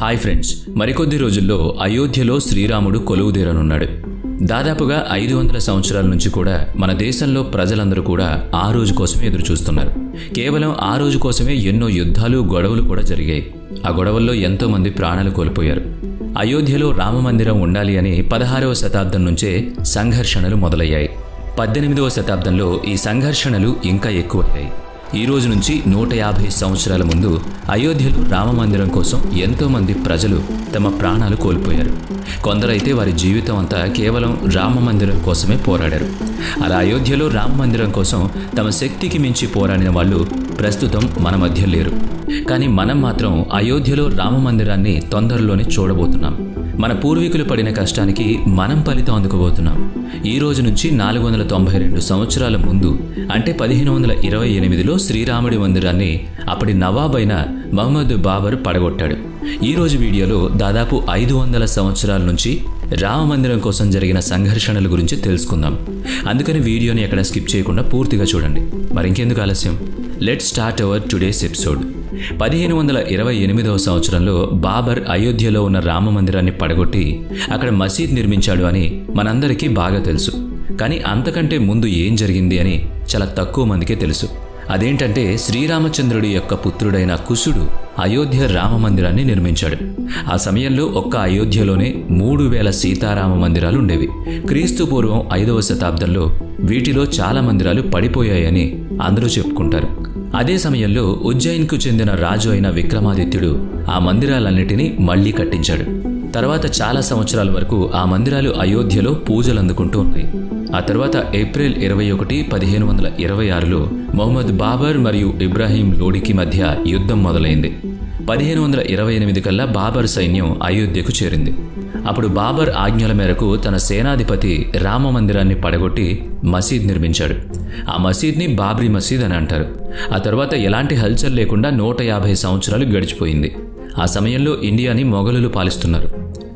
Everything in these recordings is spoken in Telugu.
హాయ్ ఫ్రెండ్స్ మరికొద్ది రోజుల్లో అయోధ్యలో శ్రీరాముడు కొలువుదేరనున్నాడు. దాదాపుగా ఐదు వందల సంవత్సరాల నుంచి కూడా మన దేశంలో ప్రజలందరూ కూడా ఆ రోజు కోసమే ఎదురుచూస్తున్నారు. కేవలం ఆ రోజు కోసమే ఎన్నో యుద్ధాలు గొడవలు కూడా జరిగాయి. ఆ గొడవల్లో ఎంతోమంది ప్రాణాలు కోల్పోయారు. అయోధ్యలో రామమందిరం ఉండాలి అని పదహారవ శతాబ్దం నుంచే సంఘర్షణలు మొదలయ్యాయి. పద్దెనిమిదవ శతాబ్దంలో ఈ సంఘర్షణలు ఇంకా ఎక్కువయ్యాయి. ఈ రోజు నుంచి నూట యాభై సంవత్సరాల ముందు అయోధ్యలో రామమందిరం కోసం ఎంతోమంది ప్రజలు తమ ప్రాణాలు కోల్పోయారు. కొందరైతే వారి జీవితం అంతా కేవలం రామమందిరం కోసమే పోరాడారు. అలా అయోధ్యలో రామమందిరం కోసం తమ శక్తికి మించి పోరాడిన వాళ్ళు ప్రస్తుతం మన మధ్య లేరు. కానీ మనం మాత్రం అయోధ్యలో రామమందిరాన్ని తొందరలోనే చూడబోతున్నాం. మన పూర్వీకులు పడిన కష్టానికి మనం ఫలితం అందుకోబోతున్నాం. ఈ రోజు నుంచి నాలుగు వందల తొంభై రెండు సంవత్సరాల ముందు అంటే పదిహేను వందల ఇరవై ఎనిమిదిలో శ్రీరాముడి మందిరాన్ని అప్పటి నవాబ్ అయిన మహమ్మద్ బాబర్ పడగొట్టాడు. ఈ రోజు వీడియోలో దాదాపు ఐదు వందల సంవత్సరాల నుంచి రామ మందిరం కోసం జరిగిన సంఘర్షణల గురించి తెలుసుకుందాం. అందుకని వీడియోని ఎక్కడ స్కిప్ చేయకుండా పూర్తిగా చూడండి. మరి ఇంకెందుకు ఆలస్యం? Let start our today's episode పదిహేను వందల ఇరవై ఎనిమిదవ సంవత్సరంలో బాబర్ అయోధ్యలో ఉన్న రామ మందిరాన్ని పడగొట్టి అక్కడ మసీద్ నిర్మించాడు అని మనందరికీ బాగా తెలుసు. కానీ అంతకంటే ముందు ఏం జరిగింది అని చాలా తక్కువ మందికే తెలుసు. అదేంటంటే శ్రీరామచంద్రుడి యొక్క పుత్రుడైన కుశుడు అయోధ్య రామ మందిరాన్ని నిర్మించాడు. ఆ సమయంలో ఒక్క అయోధ్యలోనే మూడు వేల సీతారామ మందిరాలు ఉండేవి. క్రీస్తు పూర్వం ఐదవ శతాబ్దంలో వీటిలో చాలా మందిరాలు పడిపోయాయని అందరూ చెప్పుకుంటారు. అదే సమయంలో ఉజ్జయిన్కు చెందిన రాజు అయిన విక్రమాదిత్యుడు ఆ మందిరాలన్నిటినీ మళ్ళీ కట్టించాడు. తర్వాత చాలా సంవత్సరాల వరకు ఆ మందిరాలు అయోధ్యలో పూజలు అందుకుంటూ ఉన్నాయి. ఆ తర్వాత ఏప్రిల్ ఇరవై ఒకటి పదిహేను వందల ఇరవై ఆరులో మొహమ్మద్ బాబర్ మరియు ఇబ్రాహీం లోడికి మధ్య యుద్ధం మొదలైంది. పదిహేను వందల ఇరవై ఎనిమిది కల్లా బాబర్ సైన్యం అయోధ్యకు చేరింది. అప్పుడు బాబర్ ఆజ్ఞల మేరకు తన సేనాధిపతి రామ మందిరాన్ని పడగొట్టి మసీద్ నిర్మించాడు. ఆ మసీద్ని బాబ్రీ మసీద్ అని అంటారు. ఆ తర్వాత ఎలాంటి హల్చల్ లేకుండా నూట యాభై సంవత్సరాలు గడిచిపోయింది. ఆ సమయంలో ఇండియాని మొఘలులు పాలిస్తున్నారు.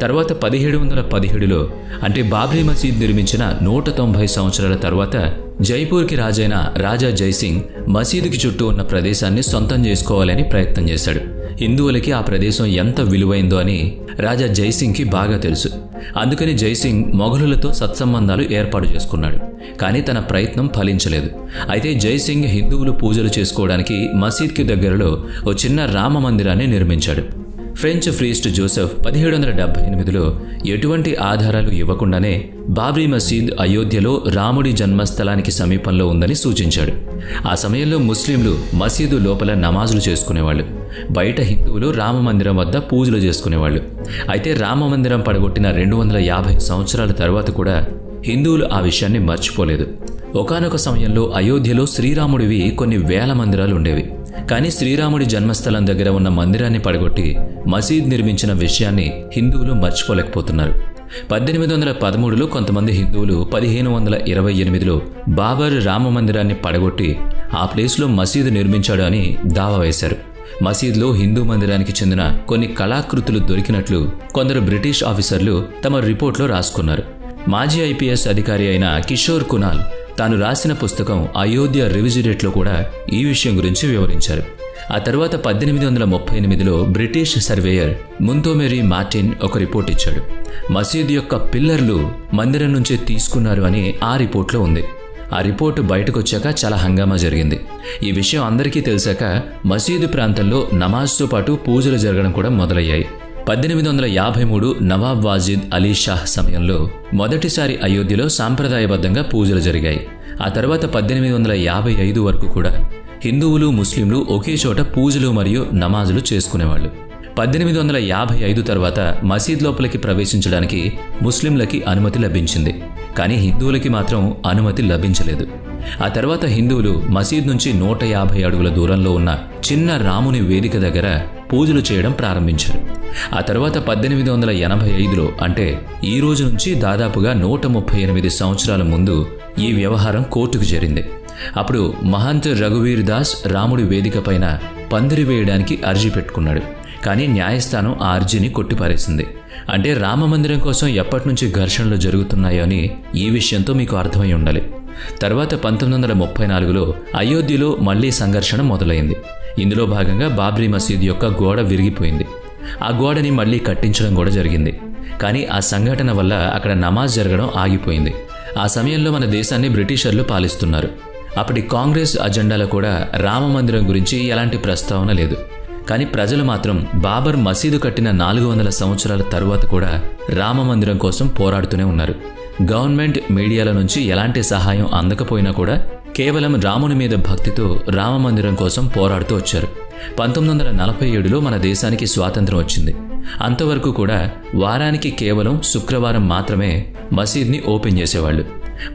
తర్వాత పదిహేడు వందల పదిహేడులో అంటే బాబ్రీ మసీద్ నిర్మించిన నూట తొంభై సంవత్సరాల తర్వాత జైపూర్కి రాజైన రాజా జైసింగ్ మసీదుకి చుట్టూ ఉన్న ప్రదేశాన్ని సొంతం చేసుకోవాలని ప్రయత్నం చేశాడు. హిందువులకి ఆ ప్రదేశం ఎంత విలువైందో అని రాజా జైసింగ్కి బాగా తెలుసు. అందుకని జైసింగ్ మొఘలులతో సత్సంబంధాలు ఏర్పాటు చేసుకున్నాడు. కానీ తన ప్రయత్నం ఫలించలేదు. అయితే జైసింగ్ హిందువులు పూజలు చేసుకోవడానికి మసీద్కి దగ్గరలో ఓ చిన్న రామ మందిరాన్ని నిర్మించాడు. ఫ్రెంచ్ ఫ్రీస్ట్ జోసెఫ్ పదిహేడు వందల డెబ్బై ఎనిమిదిలో ఎటువంటి ఆధారాలు ఇవ్వకుండానే బాబ్రీ మసీద్ అయోధ్యలో రాముడి జన్మస్థలానికి సమీపంలో ఉందని సూచించాడు. ఆ సమయంలో ముస్లింలు మసీదు లోపల నమాజులు చేసుకునేవాళ్ళు. బయట హిందువులు రామమందిరం వద్ద పూజలు చేసుకునేవాళ్ళు. అయితే రామమందిరం పడగొట్టిన రెండు వందల యాభై సంవత్సరాల తర్వాత కూడా హిందువులు ఆ విషయాన్ని మర్చిపోలేదు. ఒకనొక సమయంలో అయోధ్యలో శ్రీరాముడివి కొన్ని వేల మందిరాలు ఉండేవి. కానీ శ్రీరాముడి జన్మస్థలం దగ్గర ఉన్న మందిరాన్ని పడగొట్టి మసీద్ నిర్మించిన విషయాన్ని హిందువులు మర్చిపోలేకపోతున్నారు. పద్దెనిమిది వందల పదమూడులో కొంతమంది హిందువులు పదిహేను వందల ఇరవై ఎనిమిదిలో బాబర్ రామ మందిరాన్ని పడగొట్టి ఆ ప్లేస్లో మసీదు నిర్మించాడు అని దావా వేశారు. మసీద్లో హిందూ మందిరానికి చెందిన కొన్ని కళాకృతులు దొరికినట్లు కొందరు బ్రిటిష్ ఆఫీసర్లు తమ రిపోర్ట్లో రాసుకున్నారు. మాజీ ఐపీఎస్ అధికారి అయిన కిషోర్ కునాల్ తాను రాసిన పుస్తకం అయోధ్య రివిజిడేట్లో కూడా ఈ విషయం గురించి వివరించారు. ఆ తర్వాత పద్దెనిమిది వందల ముప్పై ఎనిమిదిలో బ్రిటిష్ సర్వేయర్ ముంతోమెరీ మార్టిన్ ఒక రిపోర్ట్ ఇచ్చాడు. మసీద్ యొక్క పిల్లర్లు మందిరం నుంచే తీసుకున్నారు అని ఆ రిపోర్ట్లో ఉంది. ఆ రిపోర్టు బయటకొచ్చాక చాలా హంగామా జరిగింది. ఈ విషయం అందరికీ తెలిసాక మసీదు ప్రాంతంలో నమాజ్తో పాటు పూజలు జరగడం కూడా మొదలయ్యాయి. పద్దెనిమిది వందల యాభై మూడు నవాబ్ వాజిద్ అలీ షాహ్ సమయంలో మొదటిసారి అయోధ్యలో సాంప్రదాయబద్ధంగా పూజలు జరిగాయి. ఆ తర్వాత పద్దెనిమిది వందల యాభై ఐదు వరకు కూడా హిందువులు ముస్లింలు ఒకే చోట పూజలు మరియు నమాజులు చేసుకునేవాళ్ళు. పద్దెనిమిది వందల యాభై ఐదు తర్వాత మసీద్ లోపలికి ప్రవేశించడానికి ముస్లింలకి అనుమతి లభించింది. కానీ హిందువులకి మాత్రం అనుమతి లభించలేదు. ఆ తర్వాత హిందువులు మసీద్ నుంచి నూట యాభై అడుగుల దూరంలో ఉన్న చిన్న రాముని వేదిక దగ్గర పూజలు చేయడం ప్రారంభించారు. ఆ తర్వాత పద్దెనిమిది వందల ఎనభై ఐదులో అంటే ఈ రోజు నుంచి దాదాపుగా నూట ముప్పై ఎనిమిది సంవత్సరాల ముందు ఈ వ్యవహారం కోర్టుకు చేరింది. అప్పుడు మహంత్ రఘువీర్ దాస్ రాముడి వేదిక పైన పందిరి వేయడానికి అర్జీ పెట్టుకున్నాడు. కానీ న్యాయస్థానం ఆ అర్జీని కొట్టిపారేసింది. అంటే రామమందిరం కోసం ఎప్పటి నుంచి ఘర్షణలు జరుగుతున్నాయో అని ఈ విషయంతో మీకు అర్థమై ఉండాలి. తర్వాత పంతొమ్మిది వందల ముప్పై నాలుగులో అయోధ్యలో మళ్ళీ సంఘర్షణ మొదలైంది. ఇందులో భాగంగా బాబ్రీ మసీద్ యొక్క గోడ విరిగిపోయింది. ఆ గోడని మళ్ళీ కట్టించడం కూడా జరిగింది. కానీ ఆ సంఘటన వల్ల అక్కడ నమాజ్ జరగడం ఆగిపోయింది. ఆ సమయంలో మన దేశాన్ని బ్రిటిషర్లు పాలిస్తున్నారు. అప్పటి కాంగ్రెస్ అజెండాలో కూడా రామ మందిరం గురించి ఎలాంటి ప్రస్తావన లేదు. కానీ ప్రజలు మాత్రం బాబర్ మసీదు కట్టిన నాలుగు వందల సంవత్సరాల తరువాత కూడా రామ మందిరం కోసం పోరాడుతూనే ఉన్నారు. గవర్నమెంట్ మీడియాల నుంచి ఎలాంటి సహాయం అందకపోయినా కూడా కేవలం రాముని మీద భక్తితో రామ మందిరం కోసం పోరాడుతూ వచ్చారు. పంతొమ్మిది వందల నలభై ఏడులో మన దేశానికి స్వాతంత్రం వచ్చింది. అంతవరకు కూడా వారానికి కేవలం శుక్రవారం మాత్రమే మసీద్ని ఓపెన్ చేసేవాళ్ళు.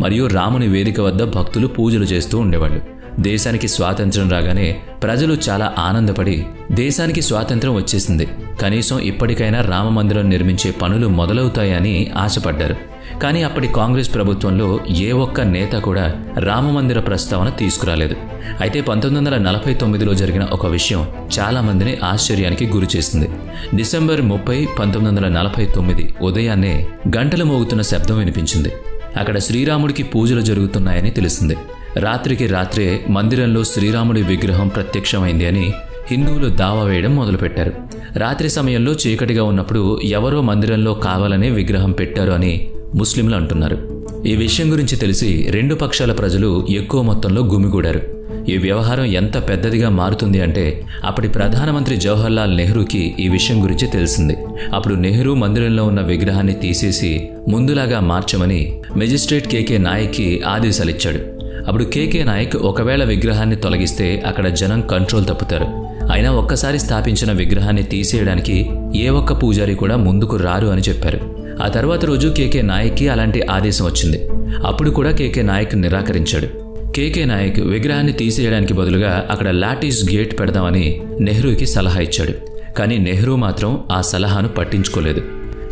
మరియు రాముని వేదిక వద్ద భక్తులు పూజలు చేస్తూ ఉండేవాళ్ళు. దేశానికి స్వాతంత్రం రాగానే ప్రజలు చాలా ఆనందపడి దేశానికి స్వాతంత్రం వచ్చేసింది. కనీసం ఇప్పటికైనా రామ మందిరం నిర్మించే పనులు మొదలవుతాయని ఆశపడ్డారు. కానీ అప్పటి కాంగ్రెస్ ప్రభుత్వంలో ఏ ఒక్క నేత కూడా రామమందిర ప్రస్తావన తీసుకురాలేదు. అయితే పంతొమ్మిది వందల నలభై తొమ్మిదిలో జరిగిన ఒక విషయం చాలా మందిని ఆశ్చర్యానికి గురి చేసింది. డిసెంబర్ ముప్పై పంతొమ్మిది వందల నలభై తొమ్మిది ఉదయాన్నే గంటలు మోగుతున్న శబ్దం వినిపించింది. అక్కడ శ్రీరాముడికి పూజలు జరుగుతున్నాయని తెలిసింది. రాత్రికి రాత్రే మందిరంలో శ్రీరాముడి విగ్రహం ప్రత్యక్షమైంది అని హిందువులు దావా వేయడం మొదలుపెట్టారు. రాత్రి సమయంలో చీకటిగా ఉన్నప్పుడు ఎవరో మందిరంలో కావాలనే విగ్రహం పెట్టారు అని ముస్లింలు అంటున్నారు. ఈ విషయం గురించి తెలిసి రెండు పక్షాల ప్రజలు ఎక్కువ మొత్తంలో గుమిగూడారు. ఈ వ్యవహారం ఎంత పెద్దదిగా మారుతుంది అంటే అప్పటి ప్రధానమంత్రి జవహర్లాల్ నెహ్రూకి ఈ విషయం గురించి తెలిసింది. అప్పుడు నెహ్రూ మందిరంలో ఉన్న విగ్రహాన్ని తీసేసి ముందులాగా మార్చమని మెజిస్ట్రేట్ కేకే నాయక్కి ఆదేశాలిచ్చాడు. అప్పుడు కేకే నాయక్ ఒకవేళ విగ్రహాన్ని తొలగిస్తే అక్కడ జనం కంట్రోల్ తప్పుతారు. అయినా ఒక్కసారి స్థాపించిన విగ్రహాన్ని తీసేయడానికి ఏ ఒక్క పూజారి కూడా ముందుకు రారు అని చెప్పారు. ఆ తర్వాత రోజు కేకే నాయక్కి అలాంటి ఆదేశం వచ్చింది. అప్పుడు కూడా కేకే నాయక్ నిరాకరించాడు. కేకే నాయక్ విగ్రహాన్ని తీసేయడానికి బదులుగా అక్కడ లాటీస్ గేట్ పెడదామని నెహ్రూకి సలహా ఇచ్చాడు. కానీ నెహ్రూ మాత్రం ఆ సలహాను పట్టించుకోలేదు.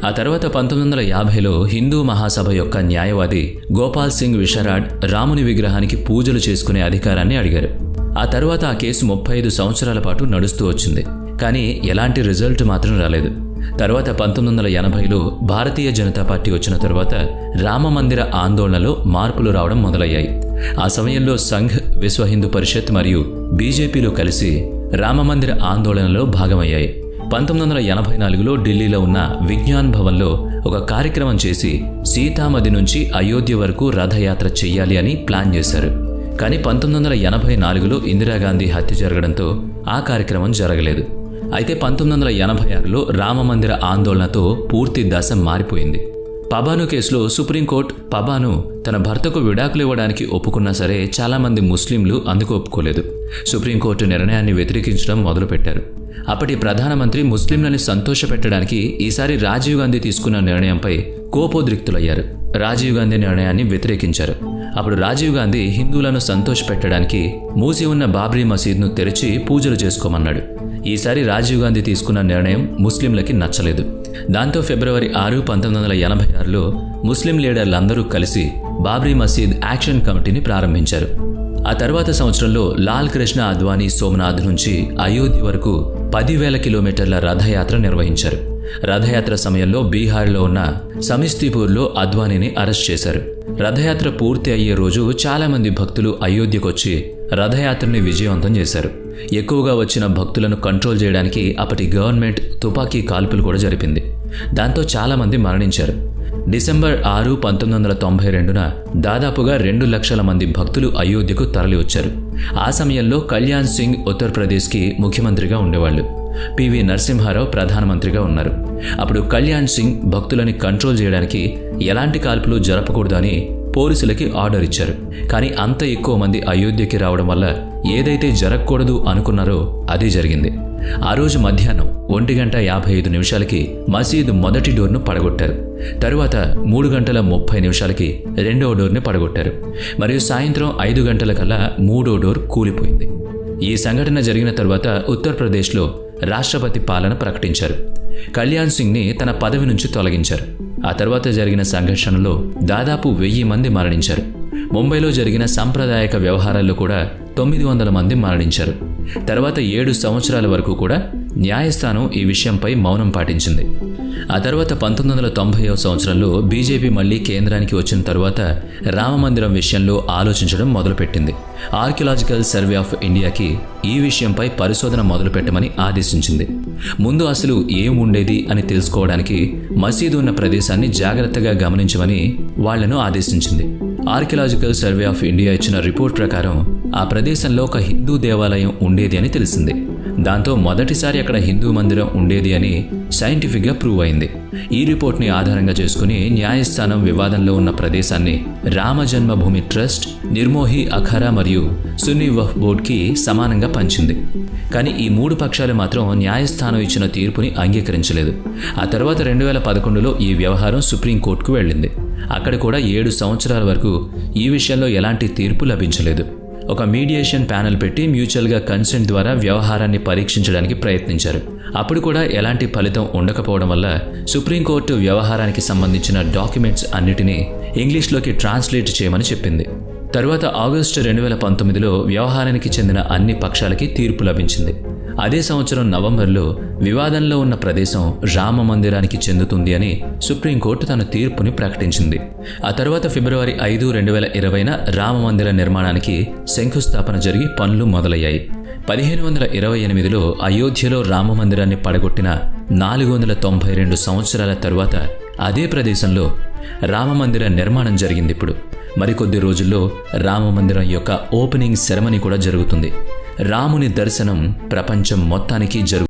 ఆ తర్వాత పంతొమ్మిది వందల యాభైలో హిందూ మహాసభ యొక్క న్యాయవాది గోపాల్ సింగ్ విషరాడ్ రాముని విగ్రహానికి పూజలు చేసుకునే అధికారాన్ని అడిగారు. ఆ తర్వాత ఆ కేసు ముప్పై ఐదు సంవత్సరాల పాటు నడుస్తూ వచ్చింది. కానీ ఎలాంటి రిజల్ట్ మాత్రం రాలేదు. తర్వాత పంతొమ్మిది వందల ఎనభైలో భారతీయ జనతా పార్టీ వచ్చిన తర్వాత రామ మందిర ఆందోళనలో మార్పులు రావడం మొదలయ్యాయి. ఆ సమయంలో సంఘ్ విశ్వ హిందూ పరిషత్ మరియు బీజేపీలు కలిసి రామమందిర ఆందోళనలో భాగమయ్యాయి. పంతొమ్మిది వందల ఎనభై నాలుగులో ఢిల్లీలో ఉన్న విజ్ఞాన్ భవన్లో ఒక కార్యక్రమం చేసి సీతామది నుంచి అయోధ్య వరకు రథయాత్ర చెయ్యాలి అని ప్లాన్ చేశారు. కానీ పంతొమ్మిది వందల ఎనభై నాలుగులో ఇందిరాగాంధీ హత్య జరగడంతో ఆ కార్యక్రమం జరగలేదు. అయితే పంతొమ్మిది వందల ఎనభై ఆరులో రామమందిర ఆందోళనతో పూర్తి దశ మారిపోయింది. పబాను కేసులో సుప్రీంకోర్టు పబాను తన భర్తకు విడాకులు ఇవ్వడానికి ఒప్పుకున్నా సరే చాలామంది ముస్లింలు అందుకు ఒప్పుకోలేదు. సుప్రీంకోర్టు నిర్ణయాన్ని వ్యతిరేకించడం మొదలుపెట్టారు. అప్పటి ప్రధానమంత్రి ముస్లింలని సంతోషపెట్టడానికి ఈసారి రాజీవ్ గాంధీ తీసుకున్న నిర్ణయంపై కోపోద్రిక్తులయ్యారు. రాజీవ్ గాంధీ నిర్ణయాన్ని వ్యతిరేకించారు. అప్పుడు రాజీవ్ గాంధీ హిందువులను సంతోషపెట్టడానికి మూసి ఉన్న బాబ్రీ మసీద్ను తెరిచి పూజలు చేసుకోమన్నాడు. ఈసారి రాజీవ్ గాంధీ తీసుకున్న నిర్ణయం ముస్లింలకి నచ్చలేదు. దాంతో ఫిబ్రవరి ఆరు పంతొమ్మిది వందల ఎనభై ఆరులో ముస్లిం లీడర్లందరూ కలిసి బాబ్రీ మసీద్ యాక్షన్ కమిటీని ప్రారంభించారు. ఆ తర్వాత సంవత్సరంలో లాల్ కృష్ణ అద్వానీ సోమనాథ్ నుంచి అయోధ్య వరకు పదివేల కిలోమీటర్ల రథయాత్ర నిర్వహించారు. రథయాత్ర సమయంలో బీహార్లో ఉన్న సమిస్తిపూర్లో అద్వానీని అరెస్ట్ చేశారు. రథయాత్ర పూర్తి అయ్యే రోజు చాలామంది భక్తులు అయోధ్యకొచ్చి రథయాత్రని విజయవంతం చేశారు. ఎక్కువగా వచ్చిన భక్తులను కంట్రోల్ చేయడానికి అప్పటి గవర్నమెంట్ తుపాకీ కాల్పులు కూడా జరిపింది. దాంతో చాలామంది మరణించారు. డిసెంబర్ ఆరు పంతొమ్మిది వందల తొంభై రెండున దాదాపుగా రెండు లక్షల మంది భక్తులు అయోధ్యకు తరలి వచ్చారు ఆ సమయంలో కళ్యాణ్ సింగ్ ఉత్తరప్రదేశ్కి ముఖ్యమంత్రిగా ఉండేవాళ్ళు. పివి నరసింహారావు ప్రధానమంత్రిగా ఉన్నారు. అప్పుడు కళ్యాణ్ సింగ్ భక్తులని కంట్రోల్ చేయడానికి ఎలాంటి కాల్పులు జరపకూడదని పోలీసులకి ఆర్డర్ ఇచ్చారు. కానీ అంత ఎక్కువ మంది అయోధ్యకి రావడం వల్ల ఏదైతే జరగకూడదు అనుకున్నారో అది జరిగింది. ఆ రోజు మధ్యాహ్నం ఒంటి గంట యాభై ఐదు నిమిషాలకి మసీదు మొదటి డోర్ను పడగొట్టారు. తరువాత మూడు గంటల ముప్పై నిమిషాలకి రెండవ డోర్ని పడగొట్టారు. మరియు సాయంత్రం ఐదు గంటల కల్లా మూడో డోర్ కూలిపోయింది. ఈ సంఘటన జరిగిన తర్వాత ఉత్తరప్రదేశ్లో రాష్ట్రపతి పాలన ప్రకటించారు. కళ్యాణ్ సింగ్ని తన పదవి నుంచి తొలగించారు. ఆ తర్వాత జరిగిన సంఘర్షణలో దాదాపు వెయ్యి మంది మరణించారు. ముంబైలో జరిగిన సాంప్రదాయక వ్యవహారాల్లో కూడా తొమ్మిది వందల మంది మరణించారు. తర్వాత ఏడు సంవత్సరాల వరకు కూడా న్యాయస్థానం ఈ విషయంపై మౌనం పాటించింది. ఆ తర్వాత పంతొమ్మిది వందల తొంభైవ సంవత్సరంలో బీజేపీ మళ్ళీ కేంద్రానికి వచ్చిన తరువాత రామమందిరం విషయంలో ఆలోచించడం మొదలుపెట్టింది. ఆర్కియలాజికల్ సర్వే ఆఫ్ ఇండియాకి ఈ విషయంపై పరిశోధన మొదలుపెట్టమని ఆదేశించింది. ముందు అసలు ఏం ఉండేది అని తెలుసుకోవడానికి మసీదు ఉన్న ప్రదేశాన్ని జాగ్రత్తగా గమనించమని వాళ్ళను ఆదేశించింది. ఆర్కియలాజికల్ సర్వే ఆఫ్ ఇండియా ఇచ్చిన రిపోర్ట్ ప్రకారం ఆ ప్రదేశంలో ఒక హిందూ దేవాలయం ఉండేది అని తెలిసింది. దాంతో మొదటిసారి అక్కడ హిందూ మందిరం ఉండేది అని సైంటిఫిక్గా ప్రూవ్ అయింది. ఈ రిపోర్ట్ని ఆధారంగా చేసుకుని న్యాయస్థానం వివాదంలో ఉన్న ప్రదేశాన్ని రామ జన్మభూమి ట్రస్ట్ నిర్మోహి అఖారా మరియు సున్నీ వఫ్ బోర్డ్కి సమానంగా పంచింది. కానీ ఈ మూడు పక్షాలు మాత్రం న్యాయస్థానం ఇచ్చిన తీర్పుని అంగీకరించలేదు. ఆ తర్వాత రెండు వేల పదకొండులో ఈ వ్యవహారం సుప్రీంకోర్టుకు వెళ్ళింది. అక్కడ కూడా ఏడు సంవత్సరాల వరకు ఈ విషయంలో ఎలాంటి తీర్పు లభించలేదు. ఒక మీడియేషన్ ప్యానెల్ పెట్టి మ్యూచువల్గా కన్సెంట్ ద్వారా వ్యవహారాన్ని పరీక్షించడానికి ప్రయత్నించారు. అప్పుడు కూడా ఎలాంటి ఫలితం ఉండకపోవడం వల్ల సుప్రీంకోర్టు వ్యవహారానికి సంబంధించిన డాక్యుమెంట్స్ అన్నిటినీ ఇంగ్లీష్లోకి ట్రాన్స్లేట్ చేయమని చెప్పింది. తరువాత ఆగస్టు రెండు వేల పంతొమ్మిదిలో వ్యవహారానికి చెందిన అన్ని పక్షాలకి తీర్పు లభించింది. అదే సంవత్సరం నవంబర్లో వివాదంలో ఉన్న ప్రదేశం రామ మందిరానికి చెందుతుంది అని సుప్రీంకోర్టు తన తీర్పుని ప్రకటించింది. ఆ తర్వాత ఫిబ్రవరి ఐదు రెండు వేల ఇరవైన రామ మందిర నిర్మాణానికి శంకుస్థాపన జరిగి పనులు మొదలయ్యాయి. పదిహేను వందల ఇరవై ఎనిమిదిలో అయోధ్యలో రామ మందిరాన్ని పడగొట్టిన నాలుగు వందల తొంభై రెండు సంవత్సరాల తరువాత అదే ప్రదేశంలో రామమందిర నిర్మాణం జరిగింది ఇప్పుడు. మరికొద్ది రోజుల్లో రామమందిరం యొక్క ఓపెనింగ్ సెరమనీ కూడా జరుగుతుంది. రాముని దర్శనం ప్రపంచం మొత్తానికి జరుగు